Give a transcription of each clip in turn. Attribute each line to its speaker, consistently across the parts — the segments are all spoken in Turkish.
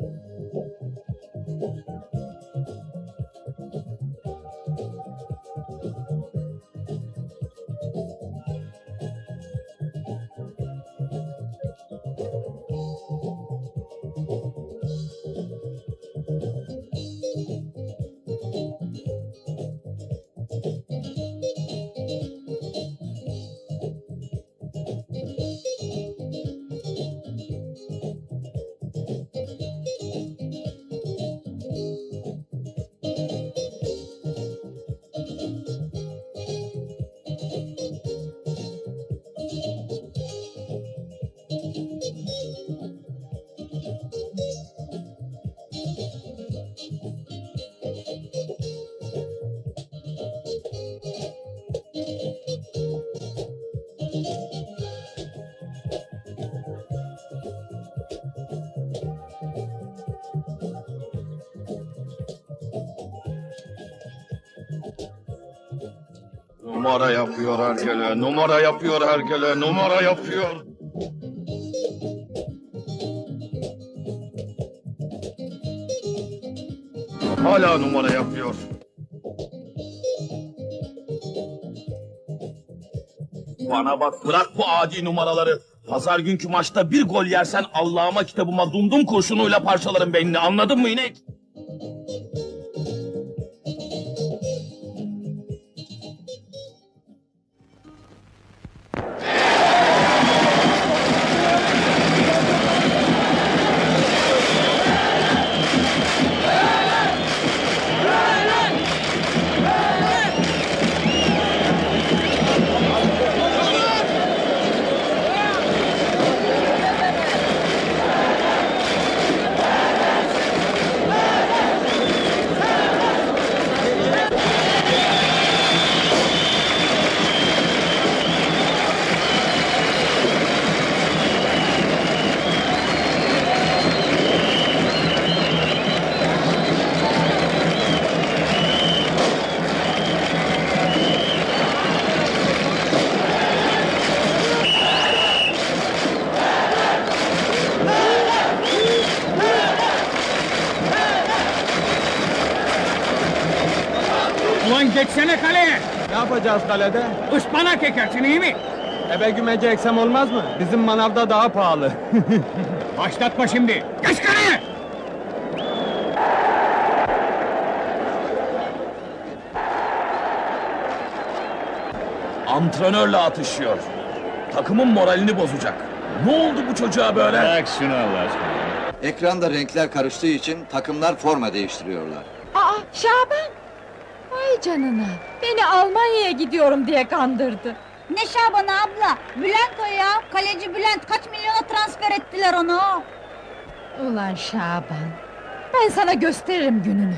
Speaker 1: Thank you. Numara yapıyor herkele, numara yapıyor herkele, numara yapıyor. Hala numara yapıyor. Bana bak bırak bu adi numaraları. Pazar günkü maçta bir gol yersen Allah'ıma kitabıma dumdum kurşunuyla parçalarım beynini anladın mı inek?
Speaker 2: Geçsene kaleye!
Speaker 3: Ne yapacağız kalede?
Speaker 2: Ispanak ekersin iyi mi?
Speaker 3: Ebe gümeci eksem olmaz mı? Bizim manavda daha pahalı.
Speaker 2: Başlatma şimdi! Geç kaleye!
Speaker 1: Antrenörle atışıyor. Takımın moralini bozacak. Ne oldu bu çocuğa böyle?
Speaker 4: Bırak şunu Allah aşkına.
Speaker 5: Ekranda renkler karıştığı için takımlar forma değiştiriyorlar.
Speaker 6: Aa Şaban! Vay canına! Beni Almanya'ya gidiyorum diye kandırdı.
Speaker 7: Ne Şaban abla? Bülent o ya. Kaleci Bülent kaç milyona transfer ettiler onu.
Speaker 6: Ulan Şaban! Ben sana gösteririm gününü.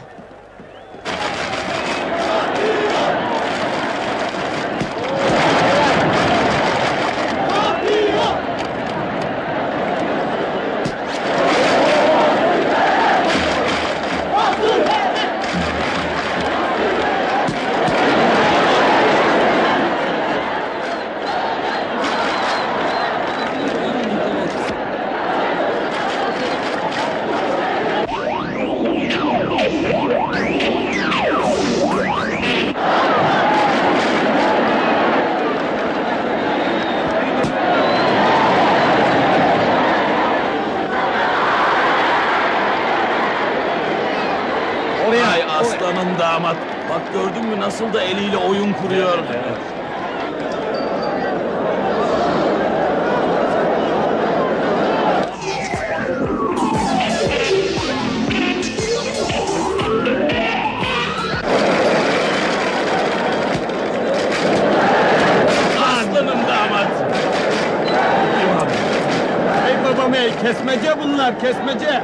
Speaker 1: Ay aslanım damat. Bak gördün mü nasıl da eliyle oyun kuruyor. Aslanım damat.
Speaker 3: Ey babam ey kesmece bunlar kesmece.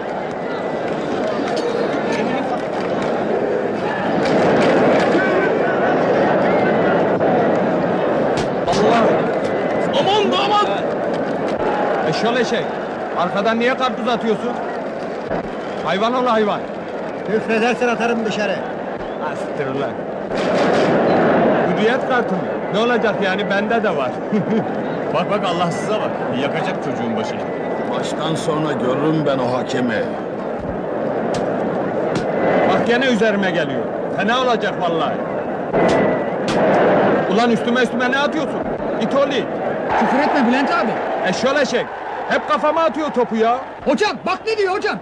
Speaker 3: Allah!
Speaker 1: Aman.
Speaker 3: Eşyol eşek. Arkadan niye karpuz atıyorsun? Hayvan ol hayvan.
Speaker 8: Küfredersen atarım dışarı.
Speaker 3: Astır ulan. Hürriyet kartı mı? Ne olacak yani bende de var.
Speaker 4: Bak bak Allahsıza bak. Yakacak çocuğun başını.
Speaker 1: Maçtan sonra görürüm ben o hakemi.
Speaker 3: gene üzerime geliyor. Fena olacak vallahi. Ulan üstüme üstüme ne atıyorsun? İt oğlu.
Speaker 2: Küfür etme Bülent abi.
Speaker 3: Eşyol eşek. Hep kafama atıyor topu ya.
Speaker 2: Hocam bak ne diyor hocam.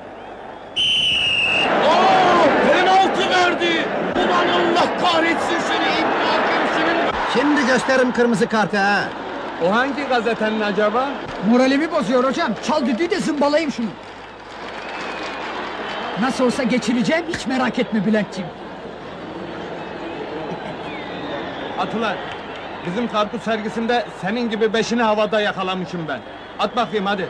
Speaker 1: Oo, penaltı verdi. Ulan Allah kahretsin seni İbni senin.
Speaker 8: Şimdi gösteririm kırmızı kartı ha.
Speaker 3: O hangi gazetenin acaba?
Speaker 2: Moralimi bozuyor hocam. Çal düdüğü de zımbalayayım şunu. Nasıl olsa geçireceğim hiç merak etme Bülent'ciğim.
Speaker 3: At ulan. Bizim karpuz sergisinde senin gibi beşini havada yakalamışım ben. At bakayım hadi.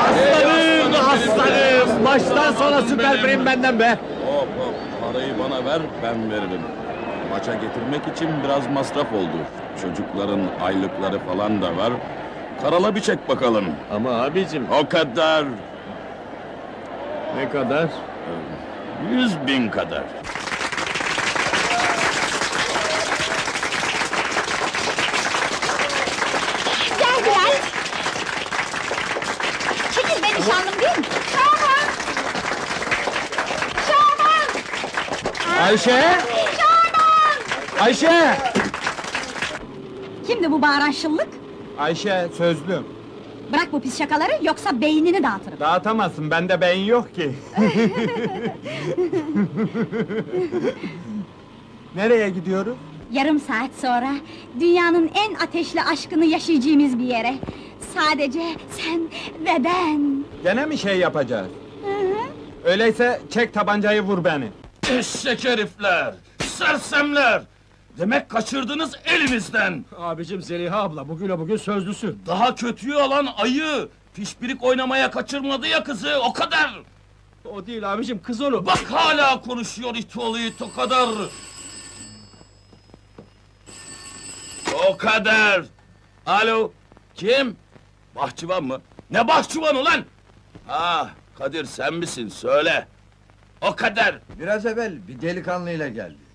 Speaker 1: Aslanım, aslanım.
Speaker 3: Baştan sona süper prim benden be.
Speaker 1: Hop hop parayı bana ver ben veririm. Maça getirmek için biraz masraf oldu. Çocukların aylıkları falan da var. Karala bir çek bakalım.
Speaker 4: Ama abicim
Speaker 1: O kadar.
Speaker 4: Ne kadar?
Speaker 1: Yüz bin kadar.
Speaker 7: Gel Bülent. Çekil be nişanlım değil mi? Şaban! Şaban!
Speaker 3: Ayşe! Ayşe!
Speaker 7: Kimdi bu bağıran şıllık?
Speaker 3: Ayşe sözlüm.
Speaker 7: Bırak bu pis şakaları yoksa beynini dağıtırım.
Speaker 3: Dağıtamazsın bende beyin yok ki. Nereye gidiyoruz?
Speaker 7: Yarım saat sonra dünyanın en ateşli aşkını yaşayacağımız bir yere. Sadece sen ve ben.
Speaker 3: Gene mi şey yapacağız? Öyleyse çek tabancayı vur beni.
Speaker 1: Eşek herifler, sersemler. Demek kaçırdınız elimizden.
Speaker 2: Abicim Zeliha abla bugüne bugün sözlüsün.
Speaker 1: Daha kötüyü alan ayı. Pişpirik oynamaya kaçırmadı ya kızı, o kadar.
Speaker 2: O değil abicim kız onu.
Speaker 1: Bak hala konuşuyor it oğlu it o kadar. O kadar. Alo, kim? Bahçıvan mı? Ne bahçıvan ulan? Ha, Kadir sen misin? Söyle. O kadar.
Speaker 5: Biraz evvel bir delikanlıyla geldi.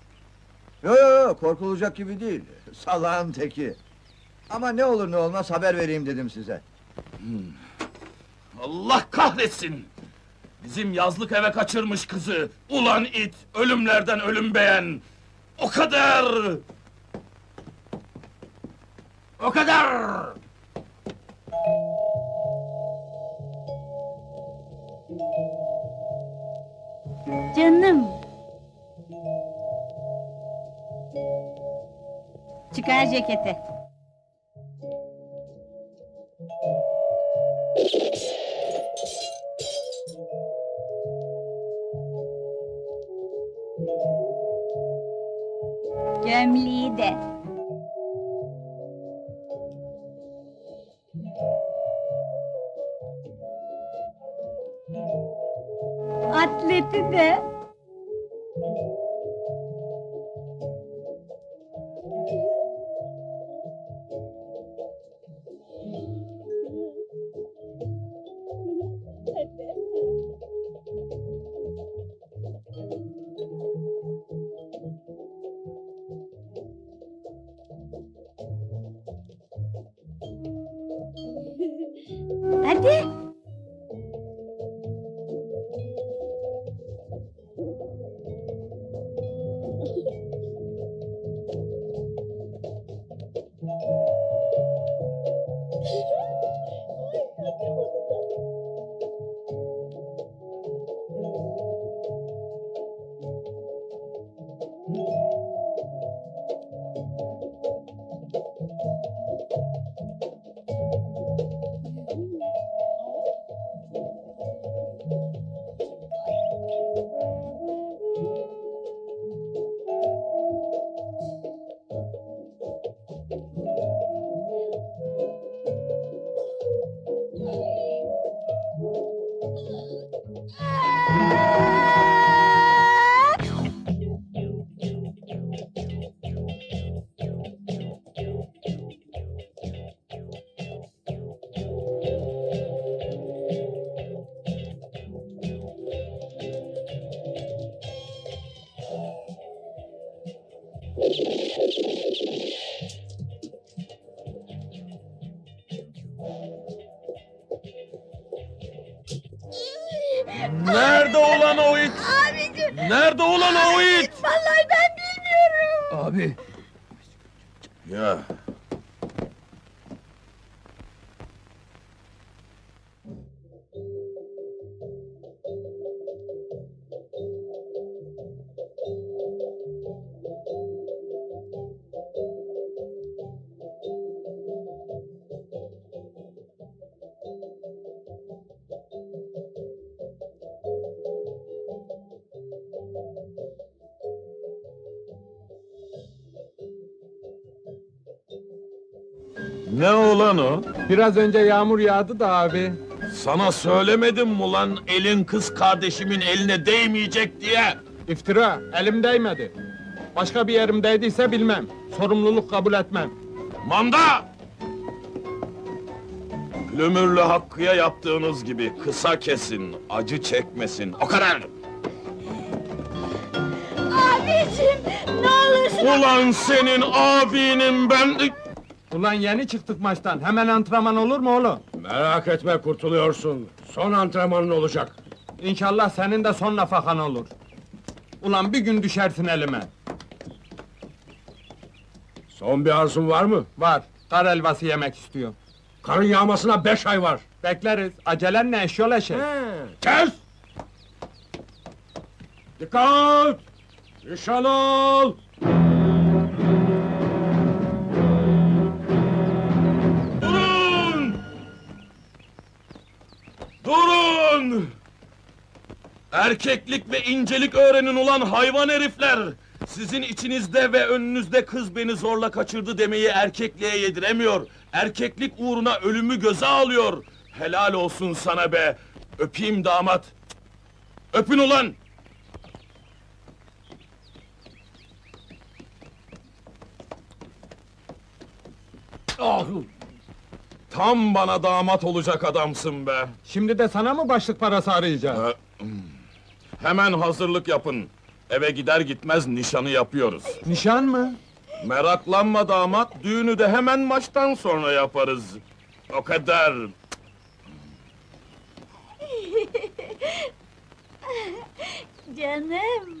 Speaker 5: Yo yo yo korkulacak gibi değil. Salağın teki. Ama ne olur ne olmaz haber vereyim dedim size.
Speaker 1: Allah kahretsin! Bizim yazlık eve kaçırmış kızı. Ulan it, ölümlerden ölüm beğen. O kadar! O kadar!
Speaker 7: Canım. Çıkar ceketi. Gömleği de. Atleti de.
Speaker 1: Nerede olan o it?
Speaker 7: Abicim!
Speaker 1: Nerede olan o it?
Speaker 7: Vallahi ben bilmiyorum!
Speaker 2: Abi.
Speaker 1: Ya. Ne olan o?
Speaker 3: Biraz önce yağmur yağdı da abi.
Speaker 1: Sana söylemedim mi lan elin kız kardeşimin eline değmeyecek diye?
Speaker 3: İftira, elim değmedi. Başka bir yerim değdiyse bilmem. Sorumluluk kabul etmem.
Speaker 1: Manda! Lümürlü Hakkı'ya yaptığınız gibi kısa kesin, acı çekmesin. O kadar!
Speaker 7: Abicim! Ne olursun!
Speaker 1: Ulan senin abinin ben...
Speaker 3: Ulan yeni çıktık maçtan, hemen antrenman olur mu oğlum?
Speaker 4: Merak etme kurtuluyorsun. Son antrenmanın olacak.
Speaker 3: İnşallah senin de son nafakan olur. Ulan bir gün düşersin elime.
Speaker 4: Son bir arzun var mı?
Speaker 3: Var, kar helvası yemek istiyor.
Speaker 4: Karın yağmasına beş ay var.
Speaker 3: Bekleriz, acelen ne eşyol eşek.
Speaker 4: Kes! Dikkat! Nişan al!
Speaker 1: Erkeklik ve incelik öğrenin ulan hayvan herifler! Sizin içinizde ve önünüzde kız beni zorla kaçırdı demeyi erkekliğe yediremiyor. Erkeklik uğruna ölümü göze alıyor. Helal olsun sana be! Öpeyim damat! Öpün ulan!
Speaker 4: Ah!
Speaker 1: Tam bana damat olacak adamsın be!
Speaker 3: Şimdi de sana mı başlık parası arayacağız?
Speaker 1: Ha, hmm. Hemen hazırlık yapın. Eve gider gitmez nişanı yapıyoruz.
Speaker 3: Nişan mı?
Speaker 1: Meraklanma damat, düğünü de hemen maçtan sonra yaparız. O kadar.
Speaker 7: Canım!